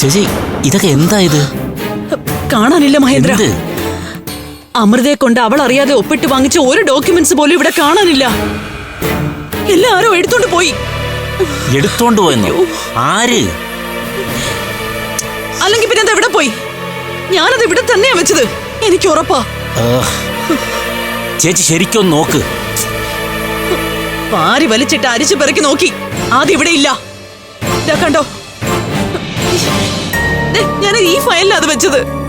ചേച്ചി ഇതൊക്കെ എന്താ ഇത്? കാണാനില്ല മഹേന്ദ്ര. അമൃതയെ കൊണ്ട് അവൾ അറിയാതെ ഒപ്പിട്ട് വാങ്ങിച്ച ഒരു ഡോക്യുമെന്റ്സ് പോലും ഇവിടെ കാണാനില്ല. എല്ലാരും എടുത്തോണ്ട് പോയി. എടുത്തോണ്ട് പോയെന്നോ? ആര്? അല്ലെങ്കിൽ പിന്നെ എവിടെ പോയി? ഞാനത് ഇവിടെ തന്നെയാ വെച്ചത്. എനിക്ക് ഉറപ്പാ. ചേച്ചി ശരിക്കും നോക്ക്. പാരി വലിച്ചിട്ട് അരിച്ചു പെറുക്കി നോക്കി. ആദ്യം ഇവിടെ ഇല്ല. കണ്ടോ? ഞാൻ ഈ ഫയലിൽ അത് വെച്ചത്.